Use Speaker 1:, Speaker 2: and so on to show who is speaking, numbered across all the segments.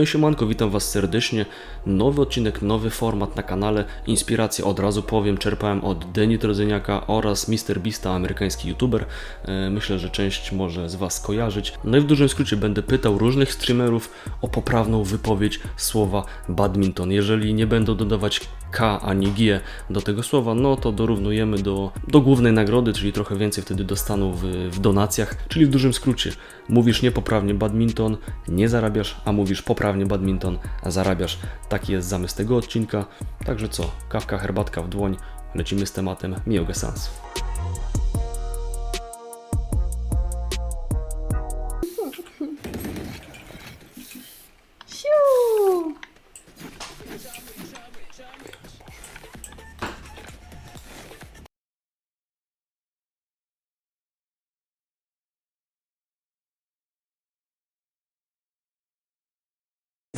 Speaker 1: No i siemanko, witam was serdecznie. Nowy odcinek, nowy format na kanale. Inspirację od razu powiem, czerpałem od Deni Rodzyniaka oraz Mr. Beasta, amerykański youtuber. E, Myślę, że część może z was kojarzyć. No i w dużym skrócie będę pytał różnych streamerów o poprawną wypowiedź słowa badminton. Jeżeli nie będą dodawać K ani G do tego słowa, no to dorównujemy do, do głównej nagrody, czyli trochę więcej wtedy dostaną w, w donacjach. Czyli w dużym skrócie, mówisz niepoprawnie badminton, nie zarabiasz, a mówisz poprawnie badminton, a zarabiasz. Taki jest zamysł tego odcinka. Także co, kawka, herbatka w dłoń, lecimy z tematem miłego seansu.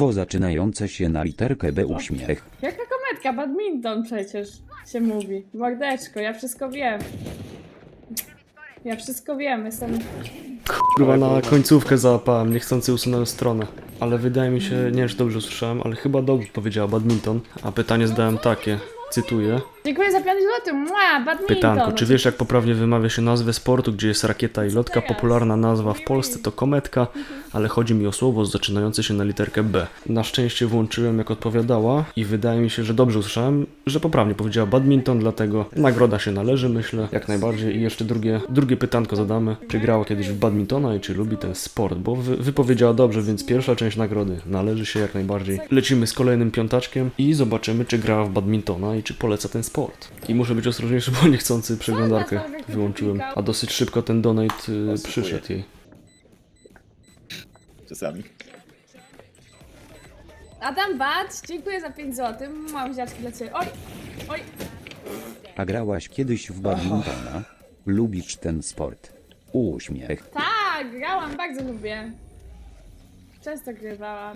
Speaker 2: Wo zaczynające się na literkę B uśmiech.
Speaker 3: Jaka kometka? Badminton przecież się mówi. Mordeczko, ja wszystko wiem. Ja wszystko wiem, jestem...
Speaker 1: Kurwa, na końcówkę załapałem, niechcący usunąłem stronę. Ale wydaje mi się, nie wiem czy dobrze usłyszałem, ale chyba dobrze powiedziała badminton. A pytanie zadałem takie, cytuję.
Speaker 3: Dziękuję za 5 zł. Mua, badminton!
Speaker 1: Pytanko, czy wiesz jak poprawnie wymawia się nazwę sportu, gdzie jest rakieta i lotka? Popularna nazwa w Polsce to kometka, ale chodzi mi o słowo zaczynające się na literkę B. Na szczęście włączyłem jak odpowiadała i wydaje mi się, że dobrze usłyszałem, że poprawnie powiedziała badminton, dlatego nagroda się należy, myślę, jak najbardziej. I jeszcze drugie, drugie pytanko zadamy, czy grała kiedyś w badmintona i czy lubi ten sport, bo wy, wypowiedziała dobrze, więc pierwsza część nagrody należy się jak najbardziej. Lecimy z kolejnym piątaczkiem i zobaczymy, czy grała w badmintona i czy poleca ten sport. I muszę być ostrożniejszy, bo niechcący przeglądarkę wyłączyłem, a dosyć szybko ten donate y, przyszedł jej.
Speaker 4: Czasami.
Speaker 3: Adam Bacz, dziękuję za 5 zł. Mam wziączki dla ciebie. Oj, oj.
Speaker 2: A grałaś kiedyś w badmintona? Lubisz ten sport? Uśmiech.
Speaker 3: Tak, grałam, bardzo lubię. Często grywałam.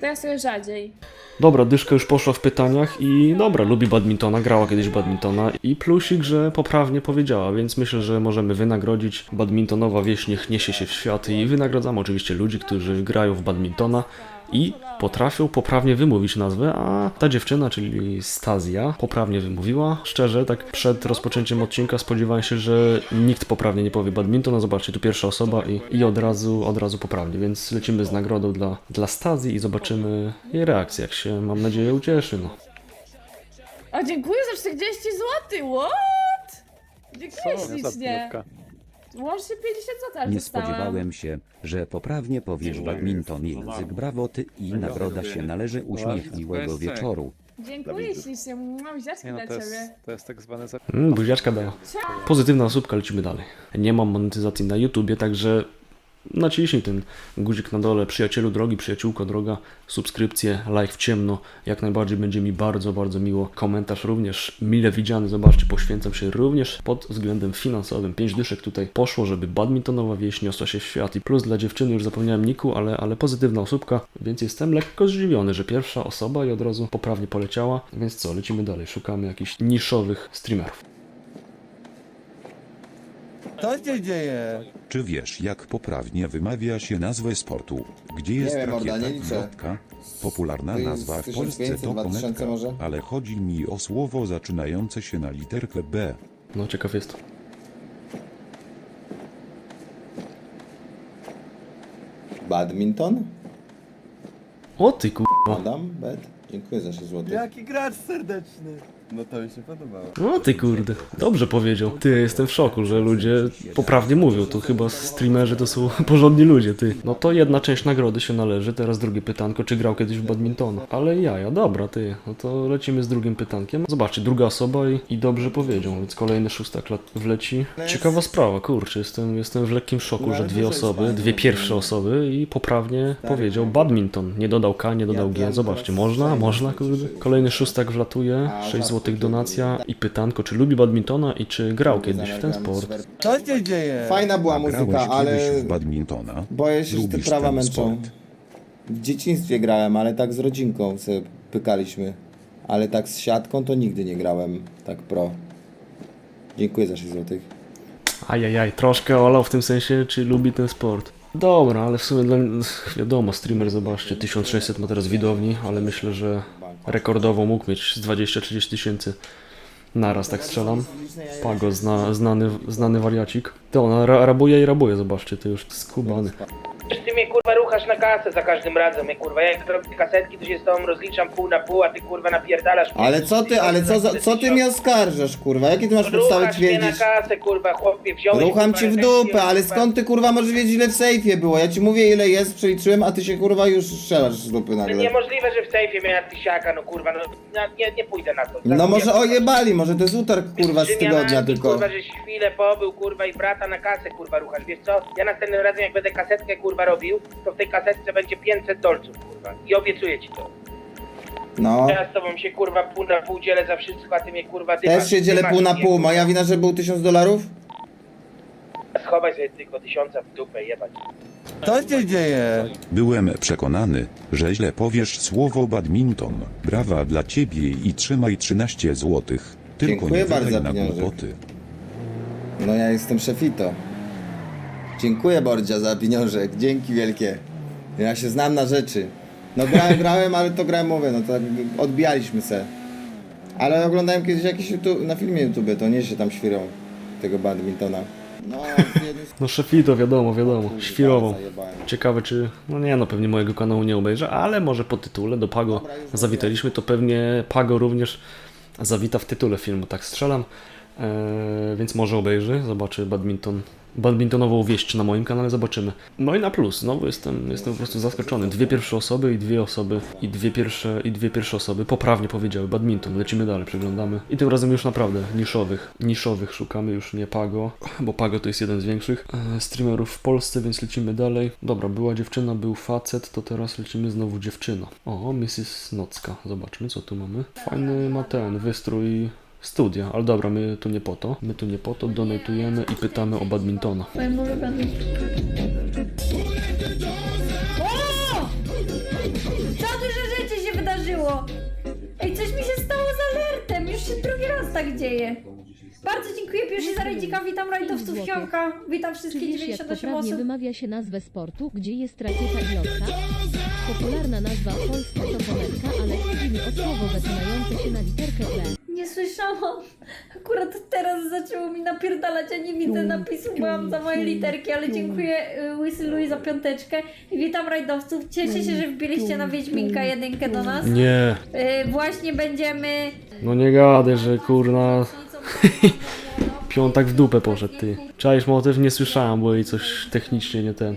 Speaker 3: Teraz sobie rzadziej.
Speaker 1: Dobra, dyszka już poszła w pytaniach i dobra, lubi badmintona, grała kiedyś badmintona i plusik, że poprawnie powiedziała, więc myślę, że możemy wynagrodzić. Badmintonowa wieś niech niesie się w świat i wynagradzamy oczywiście ludzi, którzy grają w badmintona i potrafią poprawnie wymówić nazwę, a ta dziewczyna, czyli Stazja, poprawnie wymówiła. Szczerze, tak przed rozpoczęciem odcinka spodziewałem się, że nikt poprawnie nie powie badminton, zobaczcie, tu pierwsza osoba i, i od razu, od razu poprawnie, więc lecimy z nagrodą dla, dla Stazji i zobaczymy jej reakcję, jak się, mam nadzieję, ucieszy, no.
Speaker 3: O, dziękuję za 40 zł. What? Dziękuję ślicznie. Łącznie 50 zł ale
Speaker 2: Nie
Speaker 3: dostałam.
Speaker 2: spodziewałem się, że poprawnie powiesz badminton język brawo ty i nagroda się należy uśmiech miłego wieczoru.
Speaker 3: Dziękuję ślicznie. Mam wziączki
Speaker 5: Nie no,
Speaker 3: dla
Speaker 5: to jest,
Speaker 3: ciebie.
Speaker 5: to jest tak zwane za...
Speaker 1: Mm, buziaczka dała. Pozytywna osóbka, lecimy dalej. Nie mam monetyzacji na YouTubie, także naciśnij ten guzik na dole. Przyjacielu drogi, przyjaciółko droga, subskrypcję, like w ciemno. Jak najbardziej będzie mi bardzo, bardzo miło. Komentarz również mile widziany. Zobaczcie, poświęcam się również pod względem finansowym. Pięć dyszek tutaj poszło, żeby badmintonowa wieś niosła się w świat. I plus dla dziewczyny, już zapomniałem Niku, ale, ale pozytywna osóbka, więc jestem lekko zdziwiony, że pierwsza osoba i od razu poprawnie poleciała. Więc co, lecimy dalej. Szukamy jakichś niszowych streamerów.
Speaker 6: Co się dzieje?
Speaker 7: Czy wiesz, jak poprawnie wymawia się nazwę sportu? Gdzie jest
Speaker 6: wiem, morda,
Speaker 7: rakieta
Speaker 6: nie
Speaker 7: i
Speaker 6: liczę.
Speaker 7: lotka? Popularna
Speaker 6: To jest
Speaker 7: nazwa w
Speaker 6: 1500,
Speaker 7: Polsce to
Speaker 6: 2000
Speaker 7: kometka,
Speaker 6: może?
Speaker 7: ale chodzi mi o słowo zaczynające się na literkę B.
Speaker 1: No, ciekaw jest.
Speaker 6: Badminton?
Speaker 1: O ty kurwa.
Speaker 6: Adam? Bet? Dziękuję za 6 zł.
Speaker 8: Jaki gracz serdeczny.
Speaker 6: No to mi się podobało.
Speaker 1: O ty kurde. Dobrze powiedział. Ty, jestem w szoku, że ludzie poprawnie mówią. To chyba streamerzy to są porządni ludzie, ty. No to jedna część nagrody się należy. Teraz drugie pytanko, czy grał kiedyś w badmintona. Ale jaja, dobra, ty. No to lecimy z drugim pytankiem. Zobaczcie, druga osoba i, i dobrze powiedział, więc kolejny szóstak lat wleci. Ciekawa sprawa, kurczę, jestem, jestem w lekkim szoku, że dwie osoby, dwie pierwsze osoby i poprawnie powiedział badminton. Nie dodał K, nie dodał G. Zobaczcie, można, można, kurde. Kolejny szóstak wlatuje, 6 zł donacja i pytanko, czy lubi badmintona i czy grał kiedyś w ten sport.
Speaker 8: Co się dzieje?
Speaker 6: Fajna była
Speaker 7: Grałeś
Speaker 6: muzyka, ale
Speaker 7: kiedyś w badmintona?
Speaker 6: boję się, że te
Speaker 7: Lubisz
Speaker 6: prawa
Speaker 7: ten
Speaker 6: męczą.
Speaker 7: sport?
Speaker 6: W dzieciństwie grałem, ale tak z rodzinką sobie pykaliśmy. Ale tak z siatką to nigdy nie grałem tak pro. Dziękuję za 6 zł.
Speaker 1: Ajajaj, troszkę olał w tym sensie, czy lubi ten sport. Dobra, ale w sumie dla wiadomo, streamer zobaczcie, 1600 ma teraz widowni, ale myślę, że rekordowo mógł mieć z 20-30 tysięcy naraz, tak strzelam. Pago, zna, znany, znany wariacik. To ra, rabuje i rabuje, zobaczcie, to już skubany.
Speaker 4: Ty mnie kurwa ruchasz na kasę za każdym razem, ja, kurwa. Ja jak robię kasetki, to się z tobą rozliczam pół na pół, a ty kurwa napierdalasz.
Speaker 6: Ale co ty, ale co, za, co ty mnie oskarżasz, kurwa? Jakie ty masz podstawy
Speaker 4: Ruchasz mnie na
Speaker 6: twierdzić?
Speaker 4: kasę, kurwa, chłopie, wziąłeś...
Speaker 6: Rucham
Speaker 4: kurwa,
Speaker 6: ci w dupę, ale
Speaker 4: kurwa.
Speaker 6: skąd ty kurwa możesz wiedzieć ile w sejfie było? Ja ci mówię ile jest, przeliczyłem, a ty się kurwa już strzelasz z dupy
Speaker 4: No
Speaker 6: nagle.
Speaker 4: Niemożliwe, że w sejfie miałem tysiaka, no kurwa, no ja nie, nie pójdę na to.
Speaker 6: No może ojebali, może to jest utarg kurwa z tygodnia tylko.
Speaker 4: Kurwa, żeś chwilę pobył, kurwa, i brata na kasę, kurwa, ruchasz. Wiesz co? Ja następnym razem, jak będę kasetkę, kurwa, robił, to w tej kasetce będzie 500 dolców, kurwa. I obiecuję ci to.
Speaker 6: No.
Speaker 4: Ja z tobą się, kurwa, pół na pół dzielę za wszystko, a ty mnie, kurwa, ty
Speaker 6: Też się dzielę pół na pół. Moja wina, że był tysiąc dolarów?
Speaker 4: Schowaj sobie tylko tysiąca w dupę, jebać.
Speaker 8: Co się dzieje?
Speaker 7: Byłem przekonany, że źle powiesz słowo badminton. Brawa dla ciebie i trzymaj 13 złotych. Tylko
Speaker 6: Dziękuję
Speaker 7: nie wydaj
Speaker 6: bardzo,
Speaker 7: na
Speaker 6: pieniążek.
Speaker 7: głupoty.
Speaker 6: No ja jestem szefito. Dziękuję Bordzia za pieniążek, dzięki wielkie. Ja się znam na rzeczy. No grałem, grałem, ale to grałem, mówię, no to tak odbijaliśmy se. Ale oglądałem kiedyś jakiś YouTube, na filmie YouTube, to nie się tam świrą tego badmintona. No, jednym z
Speaker 1: No szefito, wiadomo, wiadomo,
Speaker 6: zajebałem.
Speaker 1: Ciekawe czy, no nie no, pewnie mojego kanału nie obejrzę, ale może po tytule do Pago zawitaliśmy, to pewnie Pago również zawita w tytule filmu, tak strzelam. Eee, więc może obejrzy, zobaczy badminton, badmintonową wieść na moim kanale, zobaczymy. No i na plus, znowu jestem, jestem po prostu zaskoczony. Dwie pierwsze osoby i dwie osoby, i dwie pierwsze, i dwie pierwsze osoby poprawnie powiedziały badminton, lecimy dalej, przeglądamy. I tym razem już naprawdę niszowych, niszowych szukamy, już nie Pago, bo Pago to jest jeden z większych e, streamerów w Polsce, więc lecimy dalej. Dobra, była dziewczyna, był facet, to teraz lecimy znowu dziewczyna. O, Mrs. Nocka, zobaczmy co tu mamy. Fajny ma ten wystrój studia, ale dobra, my tu nie po to. My tu nie po to, donatujemy i pytamy o badmintona.
Speaker 3: Moim ulubionym. O! Co dużo rzeczy się wydarzyło! Ej, coś mi się stało z alertem! Już się drugi raz tak dzieje. Bardzo dziękuję pierwszy za rajdzika, witam rajdowców. Fiomka, witam
Speaker 5: Czy
Speaker 3: wszystkie
Speaker 5: wiesz, jak
Speaker 3: 98
Speaker 5: poprawnie
Speaker 3: osób.
Speaker 5: wymawia się nazwę sportu, gdzie jest rakieta i lotka? Popularna nazwa w Polsce to poletka, ale chodzi mi o słowo zaczynające się na literkę B.
Speaker 3: Nie słyszałam. Akurat teraz zaczęło mi napierdalać, a nie widzę napisu, bo mam za moje literki, ale dziękuję y, Łysy Louis za piąteczkę i witam rajdowców. Cieszę się, że wbiliście na Wiedźminka jedynkę do nas.
Speaker 1: Nie,
Speaker 3: Y, właśnie będziemy...
Speaker 1: no nie gadaj, że kurna piątak w dupę poszedł, ty. Czaisz motyw? Nie słyszałem, bo jej coś technicznie nie ten.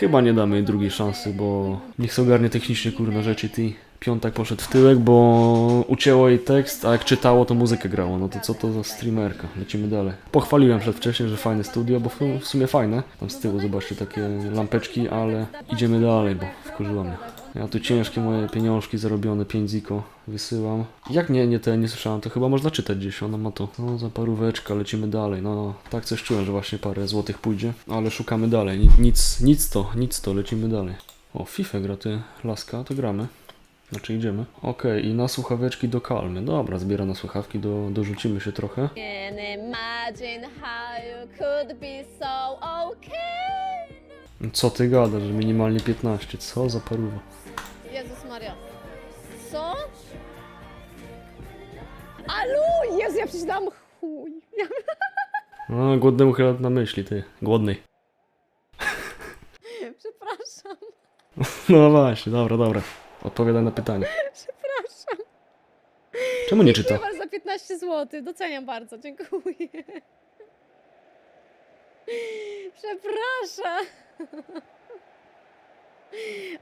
Speaker 1: Chyba nie damy jej drugiej szansy, bo niech sobie ogarnie technicznie kurna rzeczy, ty. Piątak poszedł w tyłek, bo ucięło jej tekst, a jak czytało, to muzykę grało. No to co to za streamerka? Lecimy dalej. Pochwaliłem przedwcześnie, że fajne studio, bo w, w sumie fajne. Tam z tyłu zobaczcie takie lampeczki, ale idziemy dalej, bo wkurzyła mnie. Ja tu ciężkie moje pieniążki zarobione, 5 ziko wysyłam. Jak nie, nie te, nie słyszałem, to chyba można czytać gdzieś, ona ma to. No za paróweczka, lecimy dalej. No tak coś czułem, że właśnie parę złotych pójdzie, ale szukamy dalej. Ni- Nic, nic to, nic to, lecimy dalej. O, FIFA gra ty, laska, to gramy. Znaczy idziemy. Okej, i na słuchaweczki do kalmy. Dobra, zbiera na słuchawki, do, dorzucimy się trochę.
Speaker 9: so okay.
Speaker 1: Co ty gadasz, że minimalnie 15, co za paruwa.
Speaker 9: Alu! Jezu, ja przeczytałam chuj. Ja...
Speaker 1: No, głodnemu chyba na myśli, ty. Głodnej.
Speaker 9: Przepraszam,
Speaker 1: No właśnie, dobra, dobra. Odpowiadaj na pytanie.
Speaker 9: przepraszam.
Speaker 1: Czemu nie czyta?
Speaker 9: Dziękuję bardzo za 15 zł. Doceniam bardzo, dziękuję. Przepraszam.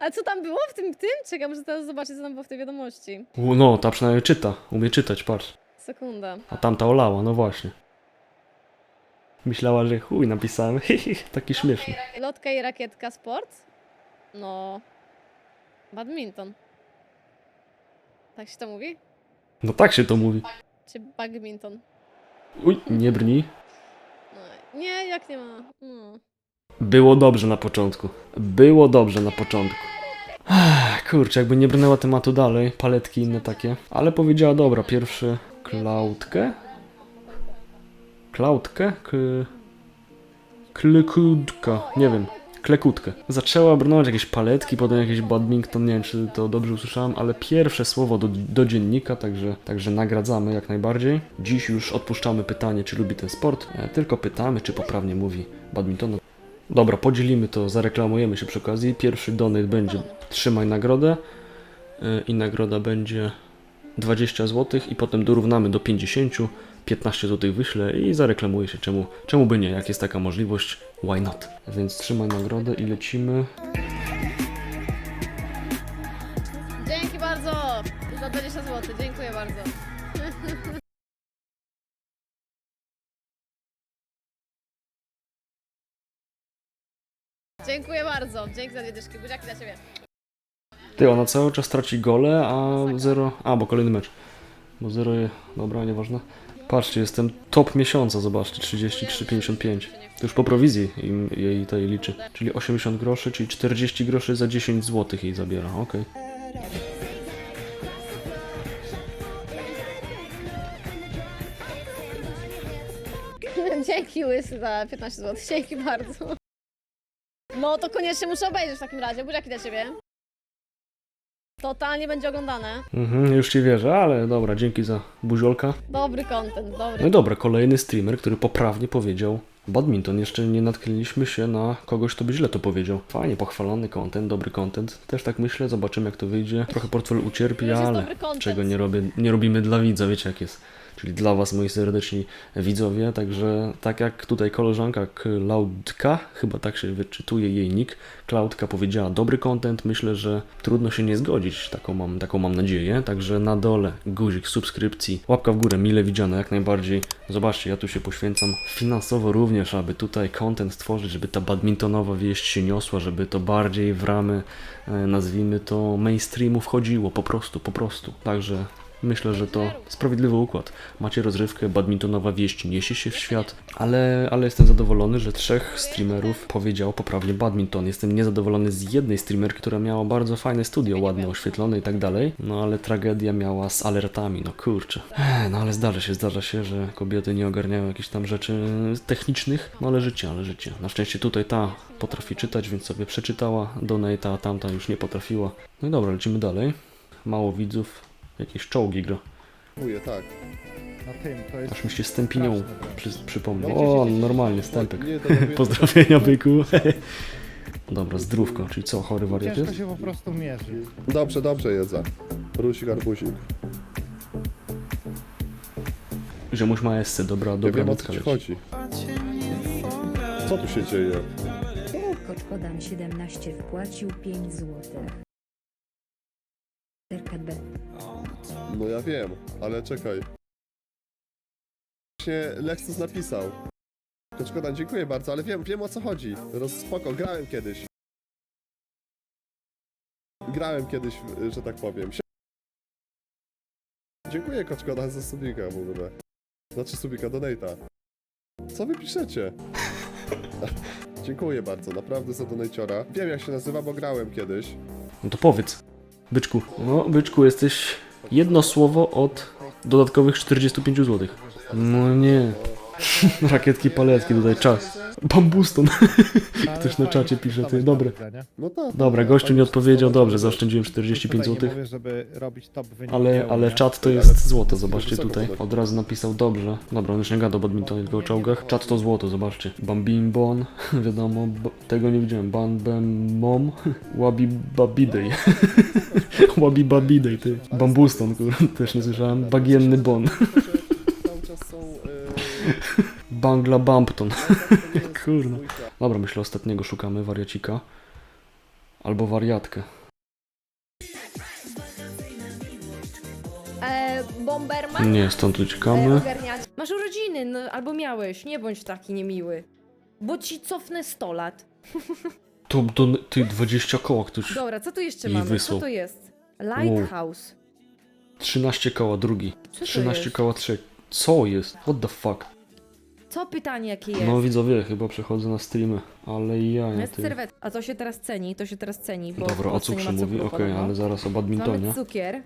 Speaker 9: A co tam było w tym tym? Czekam, muszę teraz zobaczyć, co tam było w tej wiadomości.
Speaker 1: U, No, ta przynajmniej czyta. Umie czytać, patrz.
Speaker 9: Sekunda.
Speaker 1: A tamta olała, no właśnie. Myślała, że chuj napisałem. Taki śmieszny.
Speaker 9: Lotka i rakietka sport? No. Badminton. Tak się to mówi?
Speaker 1: No tak się to mówi.
Speaker 9: Czy badminton?
Speaker 1: Uj, nie brnij.
Speaker 9: No. Nie, jak nie ma. No.
Speaker 1: Było dobrze na początku. Było dobrze na początku. Kurczę, jakby nie brnęła tematu dalej, paletki inne takie. Ale powiedziała, dobra, pierwszy klautkę? Klautkę? K... Klekutka, nie wiem, klekutkę. Zaczęła brnąć jakieś paletki, potem jakieś badminton, nie wiem czy to dobrze usłyszałem, ale pierwsze słowo do, do dziennika, także, także nagradzamy jak najbardziej. Dziś już odpuszczamy pytanie, czy lubi ten sport, e, tylko pytamy, czy poprawnie mówi badmintonu. Dobra, podzielimy to, zareklamujemy się przy okazji. Pierwszy donate będzie trzymaj nagrodę e, i nagroda będzie 20 zł i potem dorównamy do 50, 15 zł wyślę i zareklamuję się czemu, czemu by nie, jak jest taka możliwość, why not. Więc trzymaj nagrodę i lecimy.
Speaker 9: Dzięki bardzo za 20 zł, dziękuję bardzo. Dziękuję bardzo, dzięki za dwie dyszki, buziaki dla ciebie.
Speaker 1: Ty, ona cały czas traci gole, a 0, a bo kolejny mecz. Bo 0, je- dobra, nieważne. Patrzcie, jestem top miesiąca, zobaczcie, 33,55. To już po prowizji im, jej tej liczy. Czyli 80 groszy, czyli 40 groszy za 10 zł jej zabiera, okej.
Speaker 9: Dzięki Łysy za 15 zł, dzięki bardzo. No to koniecznie muszę obejrzeć w takim razie, buziaki dla ciebie. Totalnie będzie oglądane.
Speaker 1: Mhm, już ci wierzę, ale dobra, dzięki za buziolka.
Speaker 9: Dobry content,
Speaker 1: No
Speaker 9: dobry.
Speaker 1: i dobra, kolejny streamer, który poprawnie powiedział badminton. Jeszcze nie natknęliśmy się na kogoś, kto by źle to powiedział. Fajnie, pochwalony content, dobry content. Też tak myślę, zobaczymy jak to wyjdzie. Trochę portfel ucierpi,
Speaker 9: To już jest
Speaker 1: ale
Speaker 9: dobry content.
Speaker 1: czego nie, robię, nie robimy dla widza, wiecie jak jest. Czyli dla was, moi serdeczni widzowie. Także tak jak tutaj koleżanka Klaudka, chyba tak się wyczytuje jej nick, Klaudka powiedziała dobry content, myślę, że trudno się nie zgodzić, taką mam, taką mam nadzieję. Także na dole guzik subskrypcji, łapka w górę, mile widziane jak najbardziej. Zobaczcie, ja tu się poświęcam finansowo również, aby tutaj content tworzyć, żeby ta badmintonowa wieść się niosła, żeby to bardziej w ramy, e, nazwijmy to mainstreamu wchodziło, po prostu, po prostu. Także Myślę, że to sprawiedliwy układ. Macie rozrywkę, badmintonowa wieść niesie się w świat, ale, ale jestem zadowolony, że trzech streamerów powiedziało poprawnie badminton. Jestem niezadowolony z jednej streamerki, która miała bardzo fajne studio, ładne, oświetlone i tak dalej, no ale tragedia miała z alertami, no kurczę. No ale zdarza się, zdarza się, że kobiety nie ogarniają jakichś tam rzeczy technicznych, no ale życie, ale życie. Na szczęście tutaj ta potrafi czytać, więc sobie przeczytała donata, a tamta już nie potrafiła. No i dobra, lecimy dalej. Mało widzów, jakieś czołgi gra.
Speaker 10: Mówię, tak.
Speaker 8: Na tym, to jest...
Speaker 1: Aż mi się stępinią przy, przypomniał.
Speaker 10: No,
Speaker 1: O, normalnie, stępek.
Speaker 10: Nie, to robię-
Speaker 1: Pozdrowienia, byku. Dobra, zdrówko, czyli co, chory wariat
Speaker 8: Ciężko
Speaker 1: jest?
Speaker 8: się po prostu mierzy.
Speaker 10: Dobrze, dobrze jedzę. Rusik, arbusik.
Speaker 1: Ziomuś ma esce, dobra,
Speaker 10: Ja
Speaker 1: dobra
Speaker 10: wiem o
Speaker 1: matka
Speaker 10: co ci
Speaker 1: leci.
Speaker 10: chodzi. Co tu się dzieje?
Speaker 11: Koczkodam 17 wpłacił 5 zł.
Speaker 10: No ja wiem, ale czekaj. Właśnie Lexus napisał. Szkoda, dziękuję bardzo, ale wiem, wiem o co chodzi. Roz, spoko, grałem kiedyś. Grałem kiedyś, że tak powiem. Dziękuję Koczkoda za subika w ogóle. Znaczy subika donate'a. Co wy piszecie? Dziękuję bardzo, naprawdę za donajciora. Wiem jak się nazywa, bo grałem kiedyś.
Speaker 1: No to powiedz, byczku. No, byczku, jesteś jedno słowo od dodatkowych 45 zł. No nie. Rakietki, paletki, tutaj czas. Bambuston. Ktoś na czacie pisze, ty, dobre.
Speaker 10: No tak.
Speaker 1: Dobra, gościu nie odpowiedział, dobrze, zaoszczędziłem 45
Speaker 8: Tutaj
Speaker 1: zł. Ale, ale czat to jest złoto, zobaczcie tutaj. Od razu napisał dobrze. Dobra, on już nie gada o badmintonie, tylko o czołgach. Czat to złoto, zobaczcie. Bambim bon, wiadomo, tego nie widziałem. Ban bem mom, wabi babidej. wabi babidej, ty. Bambuston, kur, też nie słyszałem. Bagienny bon. Bangla Kurno.
Speaker 10: dwójka.
Speaker 1: Dobra, myślę ostatniego szukamy, wariacika. Albo wariatkę.
Speaker 3: E, Bomberman?
Speaker 1: Nie, stąd
Speaker 3: E,
Speaker 1: uciekamy.
Speaker 3: ogarniacie. Masz urodziny, no albo miałeś, nie bądź taki niemiły. Bo ci cofnę 100 lat.
Speaker 1: To, to, ty, 20 koła ktoś.
Speaker 3: Dobra, co tu jeszcze
Speaker 1: I
Speaker 3: mamy?
Speaker 1: wysłał.
Speaker 3: Co to jest? Lighthouse.
Speaker 1: 13 koła drugi.
Speaker 3: Co to
Speaker 1: 13
Speaker 3: jest?
Speaker 1: koła trzeci. Co jest? What the fuck?
Speaker 3: Co pytanie jakie jest?
Speaker 1: No widzowie, chyba przechodzę na streamy, ale ja nie
Speaker 3: jest
Speaker 1: ty.
Speaker 3: serwet. A to się teraz ceni, to się teraz ceni, bo w
Speaker 1: Dobra, o
Speaker 3: Polsce nie
Speaker 1: cukrze
Speaker 3: ma
Speaker 1: mówi,
Speaker 3: cukru
Speaker 1: okej,
Speaker 3: podobno.
Speaker 1: ale zaraz o
Speaker 3: Mamy
Speaker 1: badmintonie.
Speaker 3: cukier.
Speaker 1: E,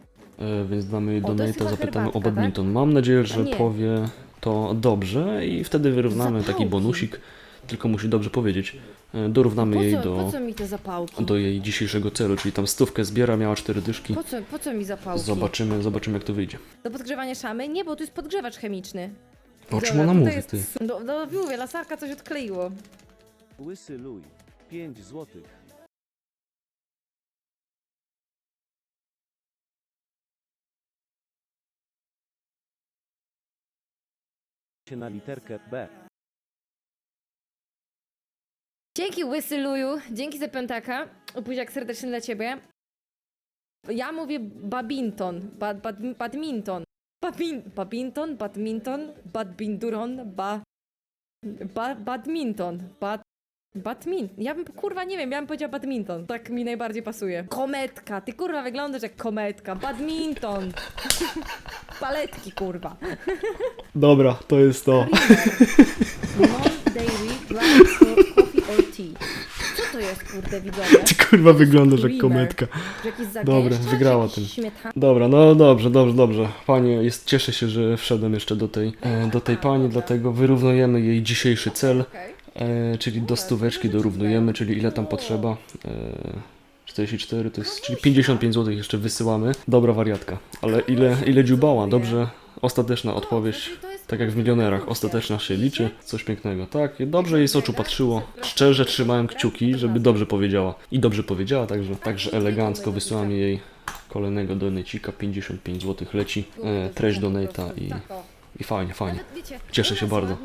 Speaker 1: więc damy jej
Speaker 3: O, to jest
Speaker 1: donata,
Speaker 3: chyba
Speaker 1: zapytamy o
Speaker 3: herbatka,
Speaker 1: badminton. Mam nadzieję, że
Speaker 3: nie.
Speaker 1: powie to dobrze i wtedy wyrównamy taki
Speaker 3: Zapałki.
Speaker 1: bonusik. tylko musi dobrze powiedzieć. E, Dorównamy
Speaker 9: Po
Speaker 1: jej
Speaker 9: co, po
Speaker 1: do,
Speaker 9: co mi te zapałki?
Speaker 1: do jej dzisiejszego celu, czyli tam stówkę zbiera, miała cztery dyszki.
Speaker 9: Po co, po co mi zapałki?
Speaker 1: Zobaczymy, zobaczymy jak to wyjdzie.
Speaker 9: Do podgrzewania szamy? Nie, bo to jest podgrzewacz chemiczny.
Speaker 1: O czym
Speaker 9: Dobra,
Speaker 1: ona
Speaker 9: tutaj
Speaker 1: mówi,
Speaker 9: jest-
Speaker 1: ty?
Speaker 9: No, no mówię, lasarka coś odkleiło.
Speaker 2: Łysy luj. 5 złotych. na literkę B.
Speaker 9: Dzięki Łysy Luju, dzięki za piątaka. Buziak serdeczny dla ciebie. Ja mówię badminton, bad, bad, badminton. Badmin, badminton, badminton, badbinduron, ba, ba, badminton, bad, badmin. Ja bym, kurwa, nie wiem, ja bym powiedziała badminton. Tak mi najbardziej pasuje. Kometka, ty kurwa wyglądasz jak kometka. Badminton. Paletki, kurwa.
Speaker 1: Dobra, to jest to.
Speaker 9: Non-dairy, ground for coffee or tea. To jest, kurde, widzowie?
Speaker 1: Ty kurwa wyglądasz jak kometka.
Speaker 9: Że jakiś
Speaker 1: Dobra, wygrała
Speaker 9: jakiś. Śmietan...
Speaker 1: Dobra, no dobrze, dobrze, dobrze. Panie, jest, cieszę się, że wszedłem jeszcze do tej, e, do tej pani, dlatego wyrównujemy jej dzisiejszy cel,
Speaker 9: Okej.
Speaker 1: e, czyli do stóweczki dorównujemy, czyli ile tam potrzeba. E, 44 to jest, czyli 55 zł jeszcze wysyłamy. Dobra wariatka, ale ile, ile dziubała, dobrze. Ostateczna odpowiedź, tak jak w milionerach, ostateczna się liczy, coś pięknego, tak? Dobrze jej z oczu patrzyło, szczerze trzymałem kciuki, żeby dobrze powiedziała. I dobrze powiedziała, także, także elegancko wysyłam jej kolejnego donecika, 55 zł leci, e, treść donata i, i fajnie, fajnie. Cieszę się bardzo.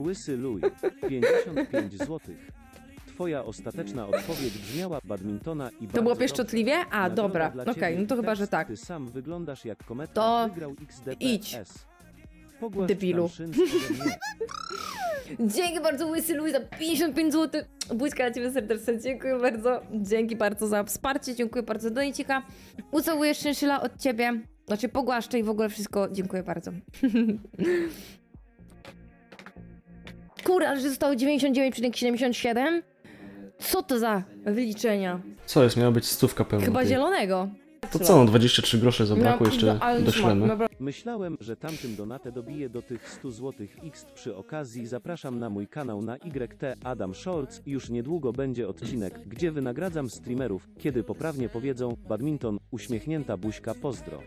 Speaker 2: Łysy luj. 55 złotych. Twoja ostateczna odpowiedź brzmiała badmintona i
Speaker 9: To było pieszczotliwie? A, dobra, okej, no to chyba, że tak.
Speaker 2: Ty sam wyglądasz jak kometka,
Speaker 9: To
Speaker 2: wygrał XDPS.
Speaker 9: idź,
Speaker 2: Pogłasz
Speaker 9: debilu.
Speaker 2: mnie.
Speaker 9: Dzięki bardzo Łysy Luj za 55 zł. Błyska na Ciebie serdecznie, dziękuję bardzo. Dzięki bardzo za wsparcie, dziękuję bardzo do Nicika. Ucałuję szczęśla od Ciebie. Znaczy pogłaszczę i w ogóle wszystko. Dziękuję bardzo. Kurde, ale że zostało 99,77? Co to za wyliczenia?
Speaker 1: Co jest, miała być stówka pełna.
Speaker 9: Chyba
Speaker 1: ty.
Speaker 9: zielonego.
Speaker 1: To co, no 23 grosze zabrakło,
Speaker 9: No,
Speaker 1: jeszcze
Speaker 9: no, ale
Speaker 1: doślemy.
Speaker 2: Myślałem, że tamtym donatę dobiję do tych 100 złotych X przy okazji zapraszam na mój kanał na YT Adam Shorts. Już niedługo będzie odcinek, gdzie wynagradzam streamerów, kiedy poprawnie powiedzą badminton, uśmiechnięta buźka, pozdro.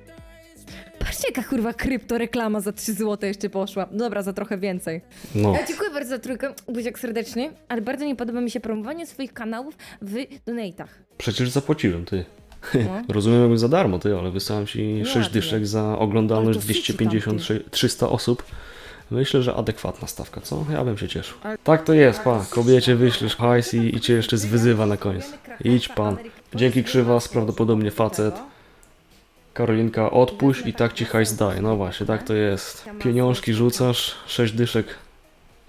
Speaker 9: Patrzcie jaka kurwa krypto reklama za 3 zł jeszcze poszła. Dobra, za trochę więcej.
Speaker 1: No,
Speaker 9: Ja dziękuję bardzo za trójkę, buziak serdeczny, ale bardzo nie podoba mi się promowanie swoich kanałów w donatach.
Speaker 1: przecież zapłaciłem, ty.
Speaker 9: No.
Speaker 1: Rozumiem, jakby za darmo, ty, ale wysłałem ci 6
Speaker 9: ładnie.
Speaker 1: dyszek za oglądalność
Speaker 9: Ale to syci
Speaker 1: 250,
Speaker 9: tamty.
Speaker 1: 300 osób. Myślę, że adekwatna stawka, co? Ja bym się cieszył. Tak to jest, pa. Kobiecie wyślesz hajs i, i cię jeszcze zwyzywa na koniec. Idź pan. Dzięki krzywas, prawdopodobnie facet. Karolinka, odpuść i tak ci hajs daje. No właśnie, tak to jest. Pieniążki rzucasz, 6 dyszek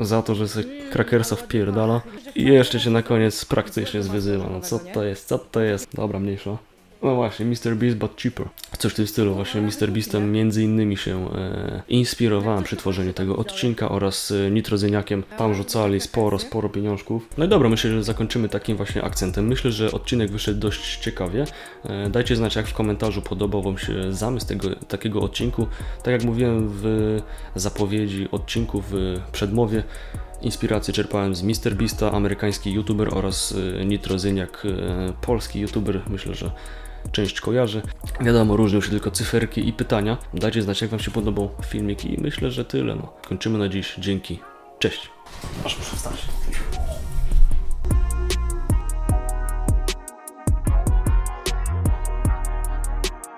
Speaker 1: za to, że se krakersa wpierdala i jeszcze cię na koniec praktycznie zwyzywa. No co to jest, co to jest? Dobra, mniejsza. No właśnie, Mr. Beast but cheaper. Coś w tym stylu. Właśnie Mr. Beastem między innymi się e, inspirowałem przy tworzeniu tego odcinka oraz e, Nitrozyniakiem. Tam rzucali sporo, sporo pieniążków. No i dobra, myślę, że zakończymy takim właśnie akcentem. Myślę, że odcinek wyszedł dość ciekawie. E, dajcie znać, jak w komentarzu podobał Wam się zamysł tego, takiego odcinku. Tak jak mówiłem w zapowiedzi odcinku, w przedmowie, Inspirację czerpałem z Mr. Beasta, amerykański youtuber oraz y, Nitrozyniak, y, polski youtuber. Myślę, że część kojarzy. Wiadomo, różnią się tylko cyferki i pytania. Dajcie znać, jak Wam się podobał filmik i myślę, że tyle. No. Kończymy na dziś. Dzięki. Cześć. Aż muszę wstać.